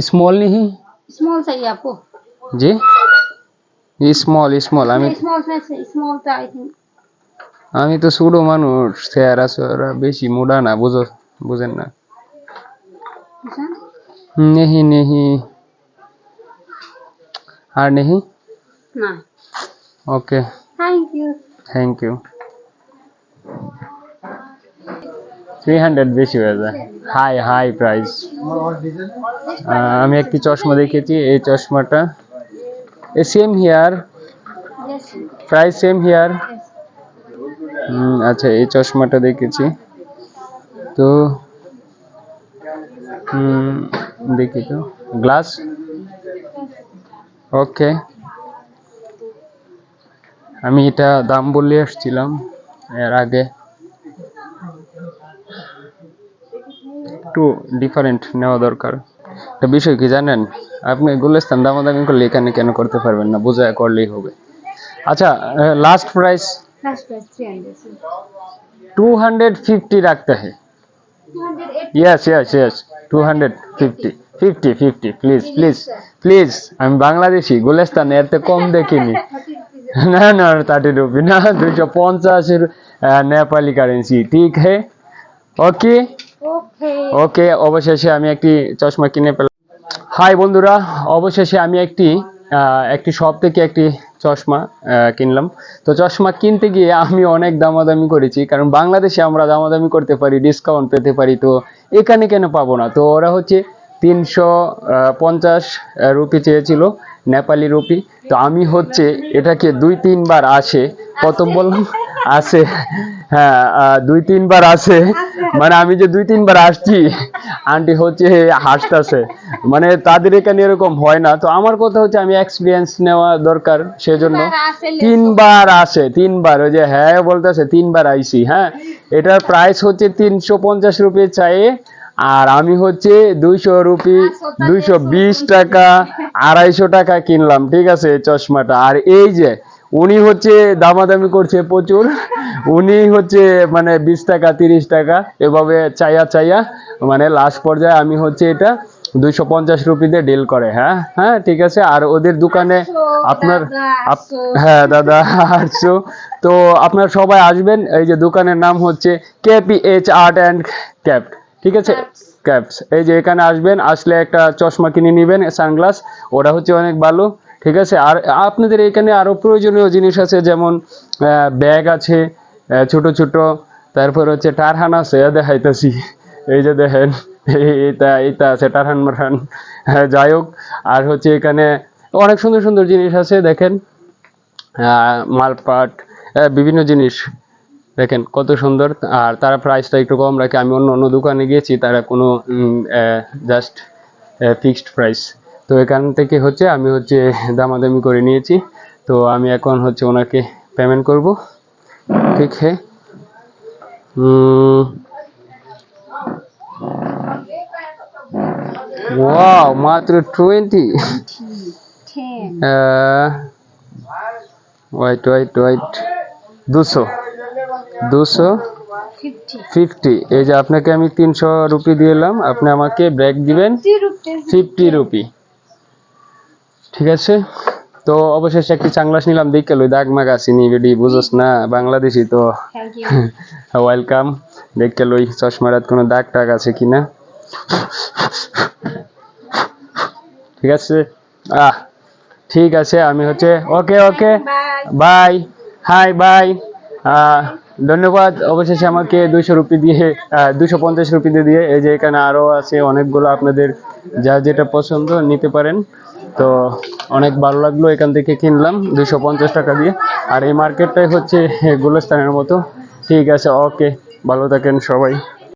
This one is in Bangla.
स्मॉल नहीं स्मॉल चाहिए आपको जी ये स्मॉल स्मॉल আমি स्मॉल में से स्मॉल तो आई थिंक আমি তো ছোট মানুষ চেহারা চেহারা বেশি মোটা না বুঝো বুঝেন না नहीं नहीं আর नहीं না okay thank you thank you three hundred বেশি হয়ে যায়। হাই হাই প্রাইস আমি একটি চশমা দেখেছি এই চশমাটা। এ same here price same here আচ্ছা এই চশমাটা দেখেছি। তো দেখি তো। গ্লাস ওকে আমি এটা দাম বলে আসছিলাম, এর আগে। একটু ডিফারেন্ট নেওয়া দরকার। একটা বিষয় কি জানেন আপনি গুলস্তান দামাদামি করলে এখানে কেন করতে পারবেন না? বোঝা করলেই হবে। আচ্ছা last price two hundred fifty রাখতে হয়। Yes yes yes two hundred fifty fifty fifty please please please আমি বাংলাদেশি গুলেস্তান এরতে কম দেখিনি না। না থার্টি রুপি না দুশো পঞ্চাশের নেপালি কারেন্সি ঠিক হে? ওকে ওকে অবশেষে আমি একটি চশমা কিনে পেলাম। হাই বন্ধুরা, অবশেষে আমি একটি একটি শপ থেকে একটি চশমা কিনলাম। তো চশমা কিনতে গিয়ে আমি অনেক দামাদামি করেছি, কারণ বাংলাদেশে আমরা দামাদামি করতে পারি ডিসকাউন্ট পেতে পারি, তো এখানে কেন পাবো না? তো ওরা হচ্ছে তিনশো পঞ্চাশ রুপি চেয়েছিল, নেপালি রুপি। তো আমি হচ্ছে এটাকে দুই, তিনবার আসে। কত বললাম আসে। হ্যাঁ দুই তিনবার আসে। মানে আমি যে দুই তিনবার আসছি আন্টি হচ্ছে হাসতেছে। মানে তাদের এখানে এরকম হয় না। তো আমার কথা হচ্ছে আমি এক্সপিরিয়েন্স নেওয়া দরকার সেজন্য। তিনবার আসে তিনবার ওই যে হ্যাঁ বলতেছে তিনবার আইসি হ্যাঁ? এটার প্রাইস হচ্ছে তিনশো পঞ্চাশ রুপি চাইয়ে আর আমি হচ্ছে দুইশো রুপি দুইশো বিশ টাকা আড়াইশো টাকা কিনলাম ঠিক আছে চশমাটা। আর এই যে উনি হচ্ছে দামাদামি করছে প্রচুর। উনি হচ্ছে মানে বিশ টাকা তিরিশ টাকা এভাবে চাইয়া চাইয়া মানে লাস্ট পর্যায়ে আমি হচ্ছে এটা দুইশো পঞ্চাশ রুপিতে ডিল করে হ্যাঁ? হ্যাঁ ঠিক আছে? আর ওদের দোকানে আপনার হ্যাঁ দাদা আটশো। তো আপনার সবাই আসবেন এই যে দোকানের নাম হচ্ছে কেপিএইচ আর্ট অ্যান্ড ক্যাপ ঠিক আছে? ক্যাপস এই যে এখানে আসবেন আসলে একটা চশমা কিনে নেবেন সানগ্লাস ওটা হচ্ছে অনেক ভালো। ঠিক আছে? আর আপনাদের এখানে আরও প্রয়োজনীয় জিনিস আছে যেমন ব্যাগ আছে ছোট ছোট তারপর হচ্ছে টারহান আছে দেখাইতেছি। এই যে দেখেন এইটা এইটা আছে টারহান মারহান হ্যাঁ, যাই হোক আর হচ্ছে এখানে অনেক সুন্দর সুন্দর জিনিস আছে দেখেন। মালপাট বিভিন্ন জিনিস। দেখেন কত সুন্দর। আর তারা প্রাইসটা একটু কম রাখে আমি অন্য অন্য দোকানে গিয়েছি তারা কোনো জাস্ট ফিক্সড প্রাইস তো এখান থেকে হচ্ছে আমি হচ্ছে দামাদামি করে নিয়েছি। তো আমি এখন হচ্ছে ওনাকে পেমেন্ট করব। ঠিক হ্যাঁ ওয়াও মাত্র টোয়েন্টি 10 ওয়াইট ওয়াইট ওয়াইট দুশো। দুশো ফিফটি এই যে আপনাকে আমি তিনশো রুপি দিলাম আপনি আমাকে ব্রেক দিবেন ফিফটি রুপি ঠিক আছে? তো অবশেষে একটি চাংলাস নিলাম দেখে লই দাগ মাগ আসিনি বেডি বুঝোস না বাংলাদেশি তো। ওয়েলকাম দেখে লই চশমারাত কোনো দাগ টাগ আছে কিনা? ঠিক আছে? আহ ঠিক আছে আমি হচ্ছে okay okay. Bye hi bye ধন্যবাদ। অবশেষে আমাকে দুইশো রুপি দিয়ে দুশো পঞ্চাশ রুপি দিয়ে দিয়ে এই যে এখানে আরও আছে অনেকগুলো আপনাদের যা যেটা পছন্দ নিতে পারেন। তো অনেক ভালো লাগল এখান থেকে কিনলাম দুশো পঞ্চাশ টাকা দিয়ে। আর এই মার্কেটটাই হচ্ছে গুলস্তানের মতো। ঠিক আছে, ওকে, ভালো থাকেন সবাই।